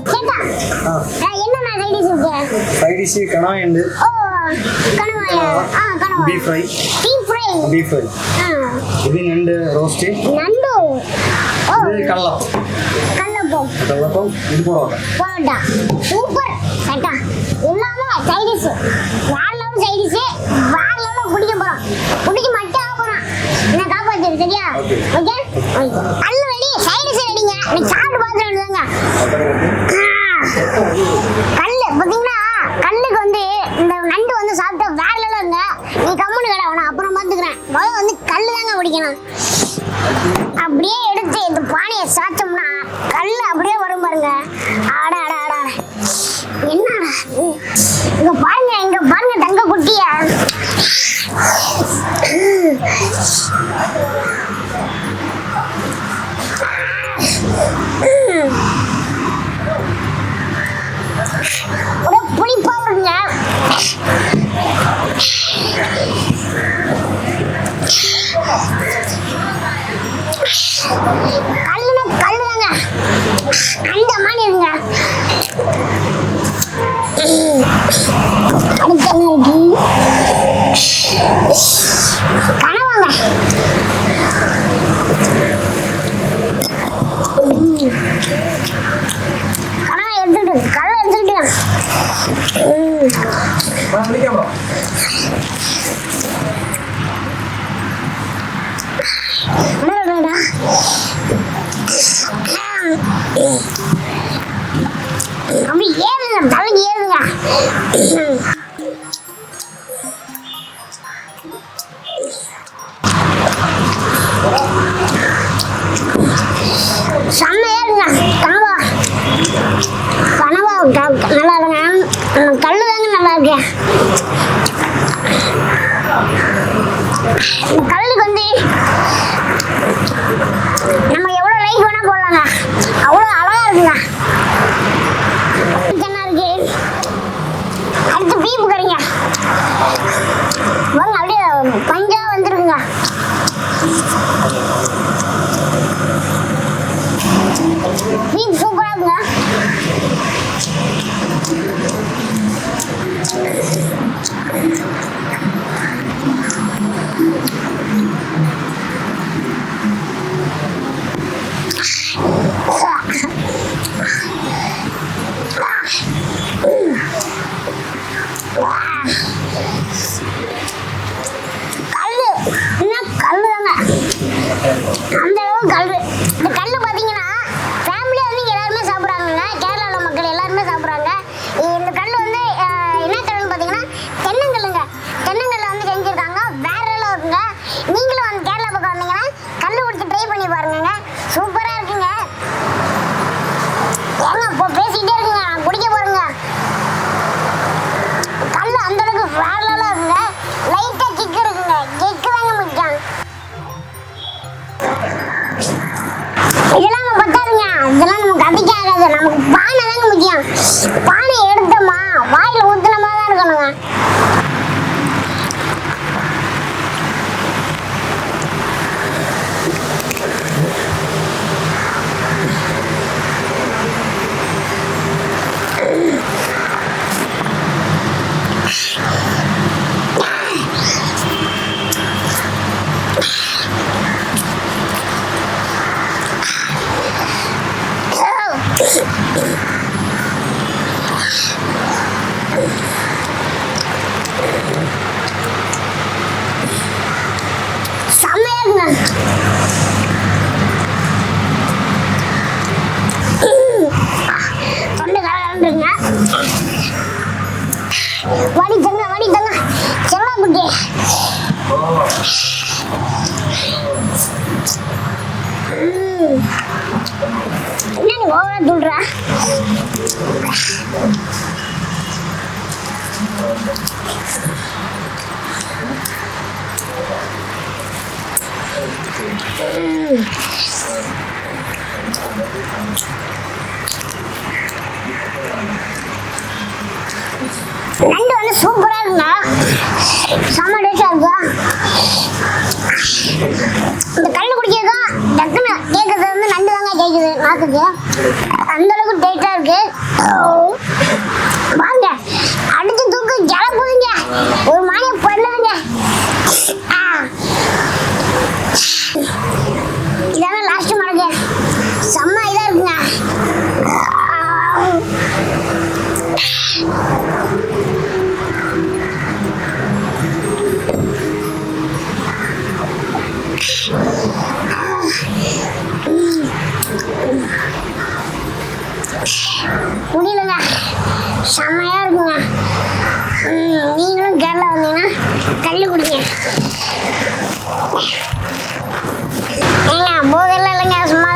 ஆ, என்னண்ணா சைடிஷ் இருக்கு? உண்டு ஓ கனவாயா ஆ கனவா. Beef fry beef fry beef fry ஆ. இது நண்டு ஓ. இது கல்லப்பம் இது போட்டா சூப்பர் சட்டா எல்லாமே சைடிஷ் வேற லெவல் சைடிஷ் வேற லெவல் குடிக்க போறோம். குடிக்க மட்டும் ஆக போறோம். என்ன காப்பாத்து சரியா. ஓகே கல்லு பாத்தீங்கன்னா கல்லுக்கு வந்து இந்த நண்டு வந்து சாப்பிட்டா வேற லெவலுங்க நீ கம்முன்னு கடை அவனை அப்புறம் பார்த்துக்கிறேன் முதல்ல வந்து கல்லு தாங்க பிடிக்கணும். அப்படியே எடுத்து இந்த பானையை சாத்தோம்னா கல் அப்படியே வரும் பாருங்க. ஆட ஆட ஆட. என்னடா இங்க பாருங்க இங்க பாருங்க தங்க குட்டிய. ஒரே புளிப்பா வருங்க கல்லுனா கல்லுதாங்க. அந்த மாதிரி இருங்க. இருக்கு கனவாங்க. Balik apa? Mana ada? Kami yerim, kami yerim ya. Sama yerim ya. தாங்க நல்லா இருக்கு வந்து நம்ம எவ்வளோ லைக் வேணால் போடலாங்க. அவ்வளோ அழகாக இருக்குங்க. இதெல்லாம் நம்ம பத்தாதுங்க இதெல்லாம் நமக்கு அடிக்க ஆகாது நமக்கு பானை தாங்க முக்கியம். என்ன நீ ஓவரா துள்ற நண்டு வந்து சூப்பரா இருக்குங்க. செம்ம டேஸ்டா இருக்கா அந்த அளவுக்கு டேட்டாக இருக்கு. முடியலங்க. செம்மையாக இருக்குங்க. நீங்களும் கேரளா வந்தீங்கன்னா கல் குடிங்க. ஏங்க போகல இல்லைங்க சும்மா